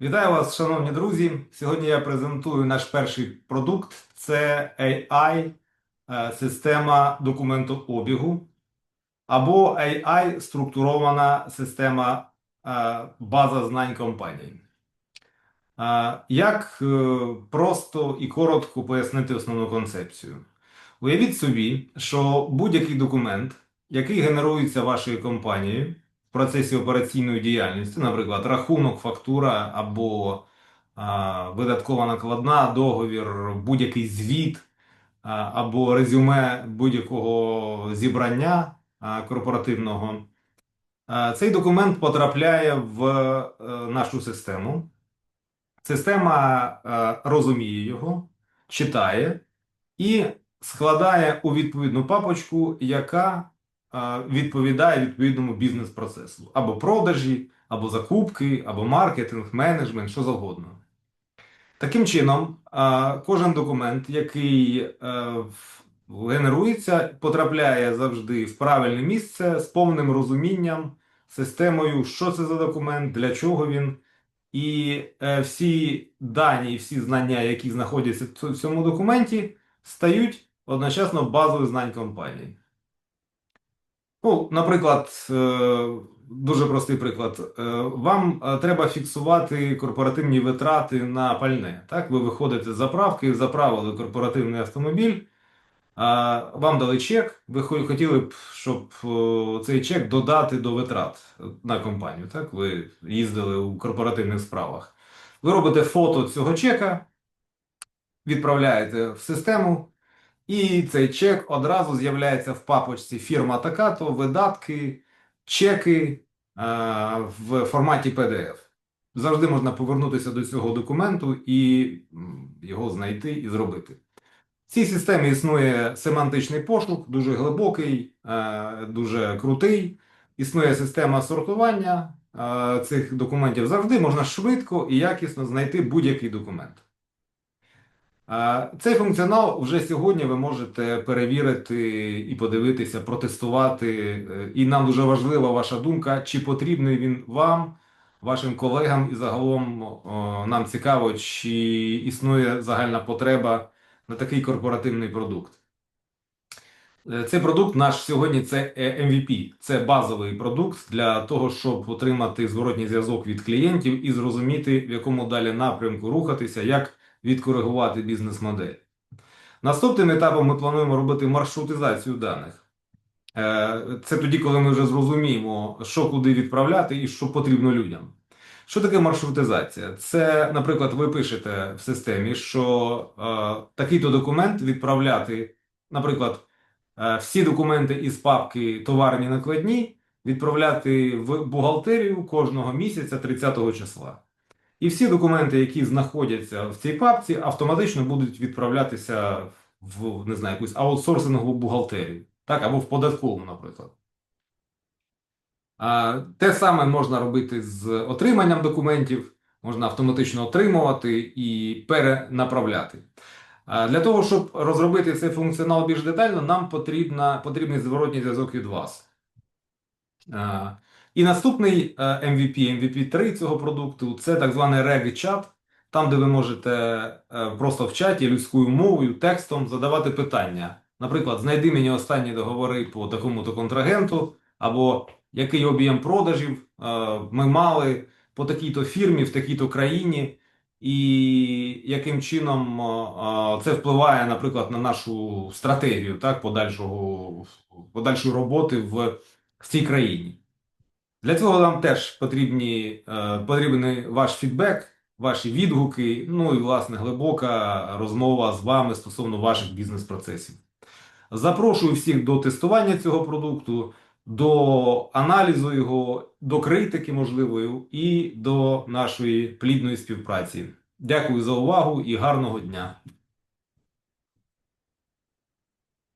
Вітаю вас, шановні друзі. Сьогодні я презентую наш перший продукт. Це AI е, система документообігу або AI структурована система е, база знань компанії. Е, Як просто і коротко пояснити основну концепцію? Уявіть собі, що будь-який документ, який генерується вашою компанією процесі операційної діяльності, наприклад, рахунок, фактура або а, видаткова накладна, договір, будь-який звіт а, або резюме будь-якого зібрання а, корпоративного, а, цей документ потрапляє в е, нашу систему. Система е, розуміє його, читає і складає у відповідну папочку, яка відповідає відповідному бізнес-процесу. Або продажі, або закупки, або маркетинг, менеджмент, що завгодно. Таким чином, кожен документ, який е, генерується, потрапляє завжди в правильне місце з повним розумінням, системою, що це за документ, для чого він. І е, всі дані всі знання, які знаходяться в цьому документі, стають одночасно базою знань компанії. Ну, наприклад, е, дуже простий приклад. Е, Вам е, треба фіксувати корпоративні витрати на пальне. Так? Ви виходите з заправки, заправили корпоративний автомобіль, вам дали чек, ви хотіли б, щоб цей чек додати до витрат на компанію. Так? Ви їздили у корпоративних справах. Ви робите фото цього чека, відправляєте в систему, і цей чек одразу з'являється в папочці фірма така-то, видатки, чеки е, в форматі PDF. Завжди можна повернутися до цього документу і його знайти і зробити. В цій системі існує семантичний пошук, дуже глибокий, е, дуже крутий. Існує система сортування е, цих документів. Завжди можна швидко і якісно знайти будь-який документ. Цей функціонал вже сьогодні ви можете перевірити і подивитися, протестувати. Е, І нам дуже важлива ваша думка, чи потрібний він вам, вашим колегам, і загалом нам цікаво, чи існує загальна потреба на такий корпоративний продукт. Е, Цей продукт наш сьогодні це е, MVP, це базовий продукт для того, щоб отримати зворотній зв'язок від клієнтів і зрозуміти, в якому далі напрямку рухатися, як відкоригувати бізнес-модель. Наступним етапом ми плануємо робити маршрутизацію даних. Е, Це тоді, коли ми вже зрозуміємо, що куди відправляти і що потрібно людям. Що таке маршрутизація? Це, наприклад, ви пишете в системі, що е, такий-то документ відправляти, наприклад, е, всі документи із папки товарні накладні відправляти в бухгалтерію кожного місяця 30 го числа. І всі документи, які знаходяться в цій папці, автоматично будуть відправлятися в не знаю, якусь аутсорсингову бухгалтерію, так, або в податкову, наприклад. Те саме можна робити з отриманням документів, можна автоматично отримувати і перенаправляти. Для того, щоб розробити цей функціонал більш детально, нам потрібна, потрібний зворотній зв'язок від вас. І наступний е, MVP, MVP 3 цього продукту це так званий Reg-чат, там, де ви можете е, просто в чаті людською мовою, текстом задавати питання. Наприклад, знайди мені останні договори по такому-то контрагенту, або який об'єм продажів е, ми мали по такій-то фірмі в такій-то країні, і яким чином це впливає, наприклад, на нашу стратегію так, подальшого, подальшої роботи в, в цій країні. Для цього нам теж потрібні, е, потрібний ваш фідбек, ваші відгуки, ну і, власне, глибока розмова з вами стосовно ваших бізнес-процесів. Запрошую всіх до тестування цього продукту, до аналізу його, до критики можливої і до нашої плідної співпраці. Дякую за увагу і гарного дня!